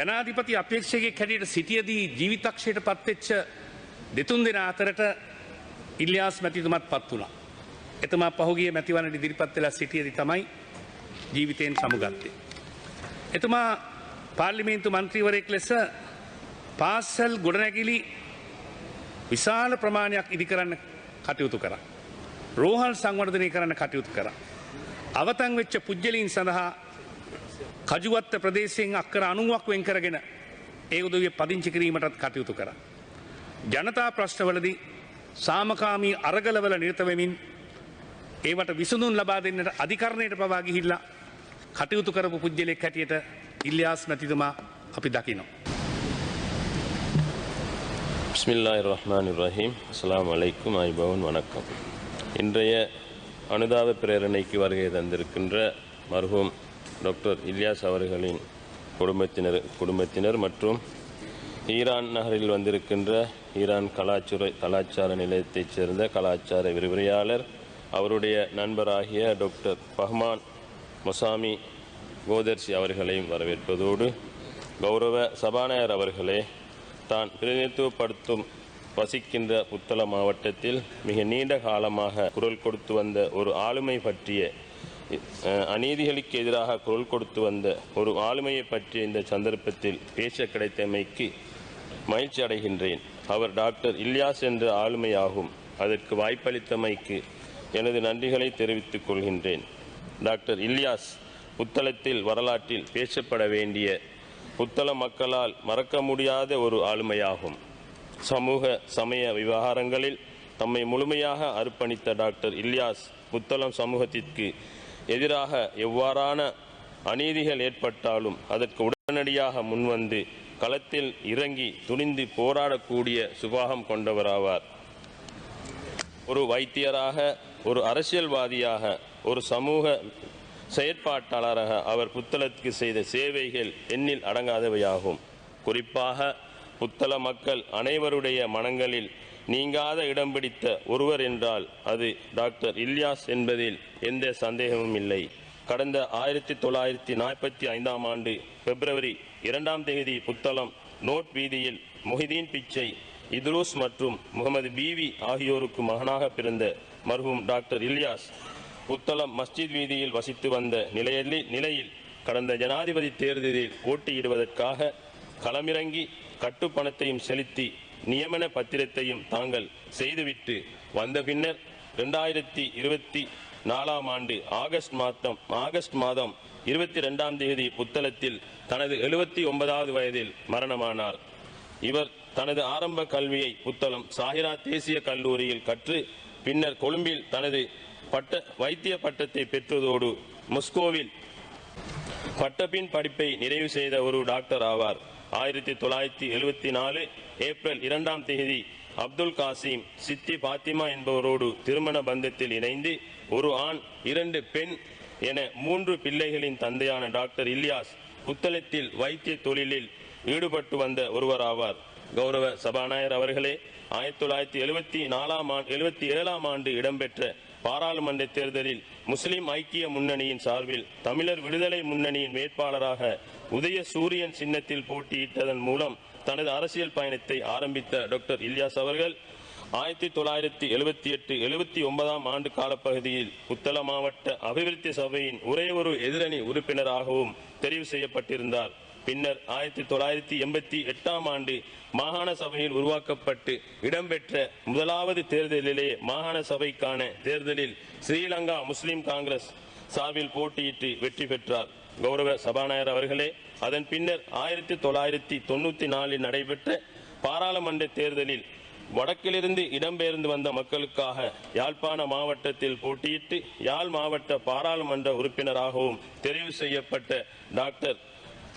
ජනාධිපති අපේක්ෂකයෙක් හැටියට සිටියදී ජීවිතක්ෂයට පත්වෙච්ච දෙතුන් දෙෙන අතරට ඉල්ලියාස් මැතිතුමත් පත් වුණා. එතුමා පහුගිය මැතිවනට ඉදිරිපත් වෙලා සිටියදි තමයි ජීවිතයෙන් සමුගත්තේ. එතුමා පාර්ලිමේන්තු මන්ත්‍රීවරයෙක් ලෙස පාස්සල් ගොඩනැගිලි විශාල ප්‍රමාණයක් ඉදිකරන්න කටයුතු කර. රෝහල් සංවර්ධනය කරන්න කටයුතු කර. අවතන් වෙච්ච පුද්ගලීන් සඳහා කජුවත්ත ප්‍රදේශයෙන් අක්කර අනුවක් වෙන් කරගෙන ඒ උදවිය පදිංචි කිරීමටත් කටයුතු කර. ජනතා ප්‍රශ්නවලදී සාමකාමී අරගලවල නිර්තවමින් ඒවට විසඳුන් ලබා දෙන්නට අධිකරණයට පවා ගිහිල්ලා කටයුතු කරපු පුද්ගලෙක් හැටියට ඉල්ලියාස් මැතිතුමා අපි දකිනවා. பிஸ்மில்லாஹிர் ரஹ்மான் ரஹீம் அஸ்ஸலாமு அலைக்கும் ஐபவன் வணக்கம் இன்றைய அனுதாப பிரேரணைக்கு வருகை தந்திருக்கின்ற மர்ஹூம் டாக்டர் இல்யாஸ் அவர்களின் குடும்பத்தினர் குடும்பத்தினர் மற்றும் ஈரான் நகரில் வந்திருக்கின்ற ஈரான் கலாச்சுர கலாச்சார நிலையத்தைச் சேர்ந்த கலாச்சார விரிவுரையாளர் அவருடைய நண்பராகிய டாக்டர் பஹ்மான் மொசாமி கோதர்சி அவர்களையும் வரவேற்பதோடு கௌரவ சபாநாயகர் அவர்களே தான் பிரதிநிதித்துவப்படுத்தும் வசிக்கின்ற புத்தள மாவட்டத்தில் மிக நீண்ட காலமாக குரல் கொடுத்து வந்த ஒரு ஆளுமை பற்றிய அநீதிகளுக்கு எதிராக குரல் கொடுத்து வந்த ஒரு ஆளுமையை பற்றிய இந்த சந்தர்ப்பத்தில் பேச கிடைத்தமைக்கு மகிழ்ச்சி அடைகின்றேன். அவர் டாக்டர் இல்யாஸ் என்ற ஆளுமையாகும். அதற்கு வாய்ப்பளித்தமைக்கு எனது நன்றிகளை தெரிவித்துக் கொள்கின்றேன். டாக்டர் இல்யாஸ் புத்தளத்தில் வரலாற்றில் பேசப்பட வேண்டிய புத்தள மக்களால் மறக்க முடியாத ஒரு ஆளுமையாகும். சமூக சமய விவகாரங்களில் தம்மை முழுமையாக அர்ப்பணித்த டாக்டர் இல்யாஸ் புத்தளம் சமூகத்திற்கு எதிராக எவ்வாறான அநீதிகள் ஏற்பட்டாலும் அதற்கு உடனடியாக முன்வந்து களத்தில் இறங்கி துணிந்து போராடக்கூடிய சுபாகம் கொண்டவராவார். ஒரு வைத்தியராக ஒரு அரசியல்வாதியாக ஒரு சமூக செயற்பாட்டாளராக அவர் புத்தளத்துக்கு செய்த சேவைகள் எண்ணில் அடங்காதவையாகும். குறிப்பாக புத்தள மக்கள் அனைவருடைய மனங்களில் நீங்காத இடம் பிடித்த ஒருவர் என்றால் அது டாக்டர் இல்யாஸ் என்பதில் எந்த சந்தேகமும் இல்லை. கடந்த ஆயிரத்தி தொள்ளாயிரத்தி நாற்பத்தி ஐந்தாம் ஆண்டு பிப்ரவரி இரண்டாம் தேதி புத்தளம் நோட் வீதியில் மொஹிதீன் பிச்சை இத்ரூஸ் மற்றும் முகமது பீவி ஆகியோருக்கு மகனாக பிறந்த மருகும் டாக்டர் இல்யாஸ். புத்தளம் மஸ்ஜித் வீதியில் வசித்து வந்த நிலையில் நிலையில் கடந்த ஜனாதிபதி தேர்தலில் போட்டியிடுவதற்காக களமிறங்கி கட்டுப்பணத்தையும் செலுத்தி நியமன பத்திரத்தையும் தாங்கள் செய்துவிட்டு வந்த பின்னர் இரண்டாயிரத்தி இருபத்தி நாலாம் ஆண்டு ஆகஸ்ட் மாதம் ஆகஸ்ட் மாதம் இருபத்தி ரெண்டாம் தேதி புத்தளத்தில் தனது எழுபத்தி ஒன்பதாவது வயதில் மரணமானார். இவர் தனது ஆரம்ப கல்வியை புத்தளம் சாஹிரா தேசிய கல்லூரியில் கற்று பின்னர் கொழும்பில் தனது பட்ட வைத்திய பட்டத்தை பெற்றதோடு மொஸ்கோவில் பட்டப்பின் படிப்பை நிறைவு செய்த ஒரு டாக்டர் ஆவார். ஆயிரத்தி தொள்ளாயிரத்தி எழுபத்தி நாலு ஏப்ரல் இரண்டாம் தேதி அப்துல் காசிம் சித்தி பாத்திமா என்பவரோடு திருமண பந்தத்தில் இணைந்து ஒரு ஆண் இரண்டு பெண் என மூன்று பிள்ளைகளின் தந்தையான டாக்டர் இல்யாஸ் புத்தளத்தில் வைத்திய தொழிலில் ஈடுபட்டு வந்த ஒருவராவார் கௌரவ சபாநாயகர் அவர்களே ஆயிரத்தி தொள்ளாயிரத்தி எழுபத்தி நாலாம் ஆண்டு எழுபத்தி ஏழாம் ஆண்டு இடம்பெற்ற பாராளுமன்ற தேர்தலில் முஸ்லிம் ஐக்கிய முன்னணியின் சார்பில் தமிழர் விடுதலை முன்னணியின் வேட்பாளராக உதய சூரியன் சின்னத்தில் போட்டியிட்டதன் மூலம் தனது அரசியல் பயணத்தை ஆரம்பித்த டாக்டர் இல்யாஸ் அவர்கள் ஆயிரத்தி தொள்ளாயிரத்தி எழுபத்தி எட்டு எழுபத்தி ஒன்பதாம் ஆண்டு காலப்பகுதியில் புத்தள மாவட்ட அபிவிருத்தி சபையின் ஒரே ஒரு எதிரணி உறுப்பினராகவும் தெரிவு செய்யப்பட்டிருந்தார். பின்னர் ஆயிரத்தி தொள்ளாயிரத்தி எண்பத்தி எட்டாம் ஆண்டு மாகாண சபையில் உருவாக்கப்பட்டு இடம்பெற்ற முதலாவது தேர்தலிலே மாகாண சபைக்கான தேர்தலில் ஸ்ரீலங்கா முஸ்லிம் காங்கிரஸ் சார்பில் போட்டியிட்டு வெற்றி பெற்றார். கௌரவ சபாநாயகர் அவர்களே அதன் பின்னர் ஆயிரத்தி தொள்ளாயிரத்தி தொண்ணூத்தி நாலில் நடைபெற்ற பாராளுமன்ற தேர்தலில் வடக்கிலிருந்து இடம்பெயர்ந்து வந்த மக்களுக்காக யாழ்ப்பாண மாவட்டத்தில் போட்டியிட்டு யாழ் மாவட்ட பாராளுமன்ற உறுப்பினராகவும் தெரிவு செய்யப்பட்ட டாக்டர்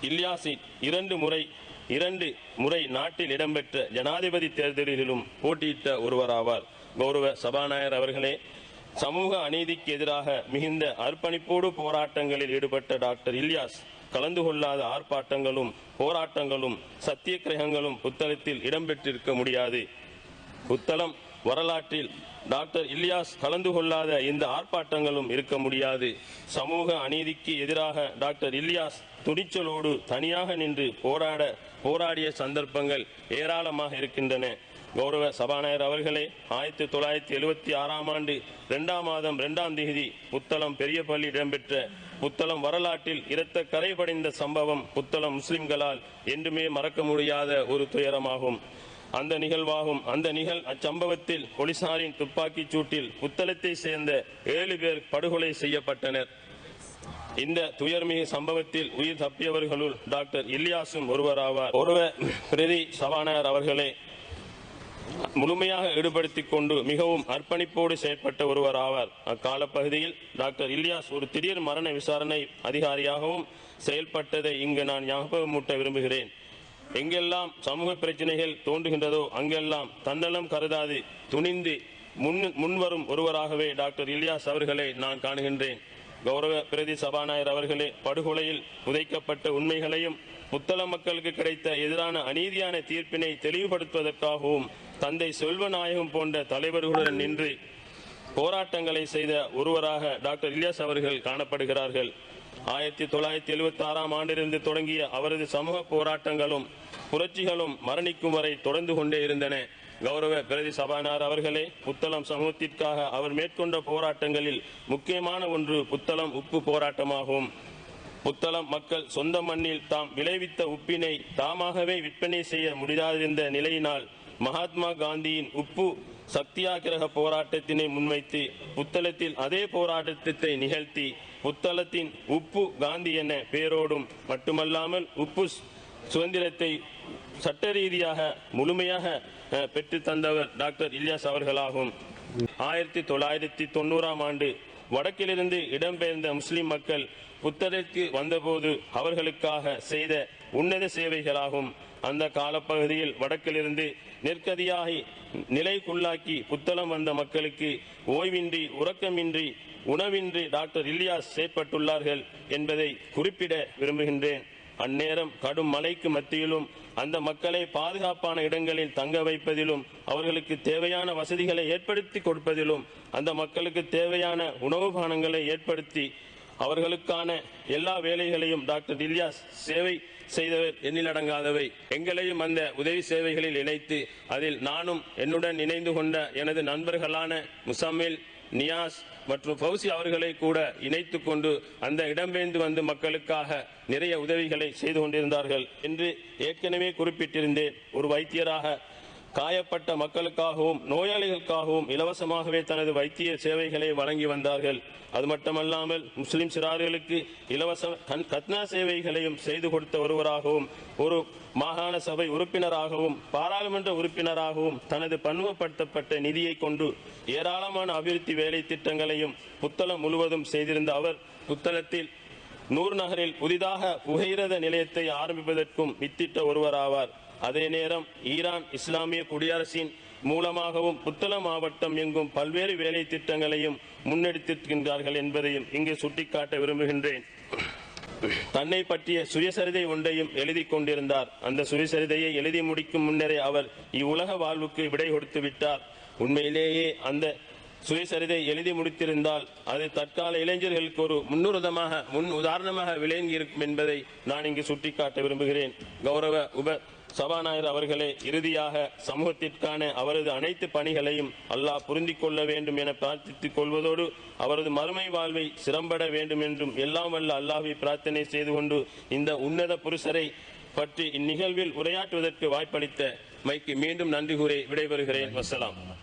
இல்யாசின் இரண்டு முறை இரண்டு முறை நாட்டில் இடம்பெற்ற ஜனாதிபதி தேர்தலிலும் போட்டியிட்ட ஒருவராவார். கௌரவ சபாநாயகர் அவர்களே சமூக அநீதிக்கு எதிராக மிகுந்த அர்ப்பணிப்போடு போராட்டங்களில் ஈடுபட்ட டாக்டர் இல்யாஸ் கலந்து கொள்ளாத ஆர்ப்பாட்டங்களும் போராட்டங்களும் சத்தியக்கிரகங்களும் புத்தளத்தில் இடம்பெற்றிருக்க முடியாது. புத்தளம் வரலாற்றில் டாக்டர் இல்லியாஸ் கலந்து கொள்ளாத இந்த ஆர்ப்பாட்டங்களும் இருக்க முடியாது. சமூக அநீதிக்கு எதிராக டாக்டர் இல்லியாஸ் துணிச்சலோடு தனியாக நின்று போராட போராடிய சந்தர்ப்பங்கள் ஏராளமாக இருக்கின்றன. கௌரவ சபாநாயகர் அவர்களே ஆயிரத்தி தொள்ளாயிரத்தி எழுபத்தி ஆறாம் ஆண்டு இரண்டாம் மாதம் இரண்டாம் தேதி புத்தளம் பெரியபள்ளி இடம்பெற்ற புத்தளம் வரலாற்றில் இரத்த கரை படைந்த சம்பவம் புத்தளம் முஸ்லிம்களால் என்றுமே மறக்க முடியாத ஒரு துயரமாகும். அந்த நிகழ்வாகும். அந்த நிகழ் அச்சம்பவத்தில் போலீசாரின் துப்பாக்கிச் சூட்டில் புத்தளத்தை சேர்ந்த ஏழு பேர் படுகொலை செய்யப்பட்டனர். இந்த துயர்மிகு சம்பவத்தில் உயிர் தப்பியவர்களுள் டாக்டர் இல்யாசும் ஒருவராவார். ஒருவர் பிரதி சபாநாயகர் அவர்களே முழுமையாக ஈடுபடுத்திக் கொண்டு மிகவும் அர்ப்பணிப்போடு செயற்பட்ட ஒருவர் ஆவார். அக்கால பகுதியில் டாக்டர் இல்யாஸ் ஒரு திடீர் மரண விசாரணை அதிகாரியாகவும் செயல்பட்டதை இங்கு நான் ஞாபகமூட்ட விரும்புகிறேன். எங்கெல்லாம் சமூக பிரச்சனைகள் தோன்றுகின்றதோ அங்கெல்லாம் தன்னலம் கருதாது துணிந்து முன் முன்வரும் ஒருவராகவே டாக்டர் இல்யாஸ் அவர்களை நான் காணுகின்றேன். கௌரவ பிரதி சபாநாயகர் அவர்களே படுகொலையில் புதைக்கப்பட்ட உண்மைகளையும் புத்தள மக்களுக்கு கிடைத்த எதிரான அநீதியான தீர்ப்பினை தெளிவுபடுத்துவதற்காகவும் தந்தை செல்வநாயகம் போன்ற தலைவர்களுடன் நின்று போராட்டங்களை செய்த ஒருவராக டாக்டர் இலியாஸ் அவர்கள் காணப்படுகிறார்கள். ஆயிரத்தி தொள்ளாயிரத்தி எழுபத்தி ஆறாம் ஆண்டிலிருந்து தொடங்கிய அவரது சமூக போராட்டங்களும் புரட்சிகளும் மரணிக்கும் வரை தொடர்ந்து கொண்டே இருந்தன. கௌரவ பிரதி சபாநாயகர் அவர்களே புத்தளம் சமூகத்திற்காக அவர் மேற்கொண்ட போராட்டங்களில் முக்கியமான ஒன்று புத்தளம் உப்பு போராட்டமாகும். புத்தளம் மக்கள் சொந்த மண்ணில் தாம் விளைவித்த உப்பினை தாமாகவே விற்பனை செய்ய முடியாதிருந்த நிலையினால் மகாத்மா காந்தியின் உப்பு சத்தியாகிரக போராட்டத்தினை முன்வைத்து புத்தளத்தில் அதே போராட்டத்தை நிகழ்த்தி புத்தளத்தின் உப்பு காந்தி என பெயரோடும் மட்டுமல்லாமல் உப்பு சுதந்திரத்தை சட்ட ரீதியாக முழுமையாக பெற்று தந்தவர் டாக்டர் இல்யாஸ் அவர்களாகும். ஆயிரத்தி தொள்ளாயிரத்தி தொண்ணூறாம் ஆண்டு வடக்கிலிருந்து இடம்பெயர்ந்த முஸ்லிம் மக்கள் புத்தளத்திற்கு வந்தபோது அவர்களுக்காக செய்த உன்னத சேவைகளாகும். அந்த காலப்பகுதியில் வடக்கிலிருந்து நெற்கதியாகி நிலைக்குள்ளாக்கி புத்தளம் வந்த மக்களுக்கு ஓய்வின்றி உறக்கமின்றி உணவின்றி டாக்டர் இல்லியாஸ் செயற்பட்டுள்ளார்கள் என்பதை குறிப்பிட விரும்புகின்றேன். அந்நேரம் கடும் மழைக்கு மத்தியிலும் அந்த மக்களை பாதுகாப்பான இடங்களில் தங்க வைப்பதிலும் அவர்களுக்கு தேவையான வசதிகளை ஏற்படுத்தி கொடுப்பதிலும் அந்த மக்களுக்கு தேவையான உணவு பானங்களை ஏற்படுத்தி அவர்களுக்கான எல்லா வேலைகளையும் டாக்டர் இல்யாஸ் சேவை செய்தவர் எண்ணிலடங்காதவை எங்களையும் அந்த உதவி சேவைகளில் இணைத்து அதில் நானும் என்னுடன் இணைந்து கொண்ட எனது நண்பர்களான முசமில் நியாஸ் மற்றும் பௌசி அவர்களை கூட இணைத்துக் கொண்டு அந்த இடம்பெயர்ந்து வந்து மக்களுக்காக நிறைய உதவிகளை செய்து கொண்டிருந்தார்கள் என்று ஏற்கனவே குறிப்பிட்டிருந்தேன். ஒரு வைத்தியராக காயப்பட்ட மக்களுக்காகவும் நோயாளிகளுக்காகவும் இலவசமாகவே தனது வைத்திய சேவைகளை வழங்கி வந்தார்கள். அது மட்டுமல்லாமல் முஸ்லிம் சிறார்களுக்கு இலவச கத்னா சேவைகளையும் செய்து கொடுத்த ஒருவராகவும் ஒரு மாகாண சபை உறுப்பினராகவும் பாராளுமன்ற உறுப்பினராகவும் தனது பன்முகப்படுத்தப்பட்ட நிதியை கொண்டு ஏராளமான அபிவிருத்தி வேலை திட்டங்களையும் புத்தளம் முழுவதும் செய்திருந்த அவர் புத்தளத்தில் நூர் நகரில் புதிதாக புகையிரத நிலையத்தை ஆரம்பிப்பதற்கும் வித்திட்ட ஒருவராவார். அதே நேரம் ஈரான் இஸ்லாமிய குடியரசின் மூலமாகவும் புத்தளம் மாவட்டம் எங்கும் பல்வேறு வேலை திட்டங்களையும் முன்னெடுத்திருக்கின்றார்கள் என்பதையும் இங்கு சுட்டிக்காட்ட விரும்புகின்றேன். தன்னை பற்றிய சுயசரிதை ஒன்றையும் எழுதி கொண்டிருந்தார். அந்த சுயசரிதையை எழுதி முடிக்கும் முன்னரே அவர் இவ்வுலக வாழ்வுக்கு விடை கொடுத்து விட்டார். உண்மையிலேயே அந்த சுயசரிதை எழுதி முடித்திருந்தால் அது தற்கால இளைஞர்களுக்கு ஒரு முன்னுரதமாக முன் உதாரணமாக விளங்கி இருக்கும் என்பதை நான் இங்கு சுட்டிக்காட்ட விரும்புகிறேன். கௌரவ உப சபாநாயகர் அவர்களே இறுதியாக சமூகத்திற்கான அவரது அனைத்து பணிகளையும் அல்லாஹ் புரிந்து கொள்ள வேண்டும் என பிரார்த்தித்துக் கொள்வதோடு அவரது மறுமை வாழ்வை சிறம்பட வேண்டும் என்றும் எல்லாம் வல்ல அல்லாஹை பிரார்த்தனை செய்து கொண்டு இந்த உன்னத புருஷரை பற்றி இந்நிகழ்வில் உரையாற்றுவதற்கு வாய்ப்பளித்த மைக்கு மீண்டும் நன்றி கூறி விடைபெறுகிறேன். வசலாம்.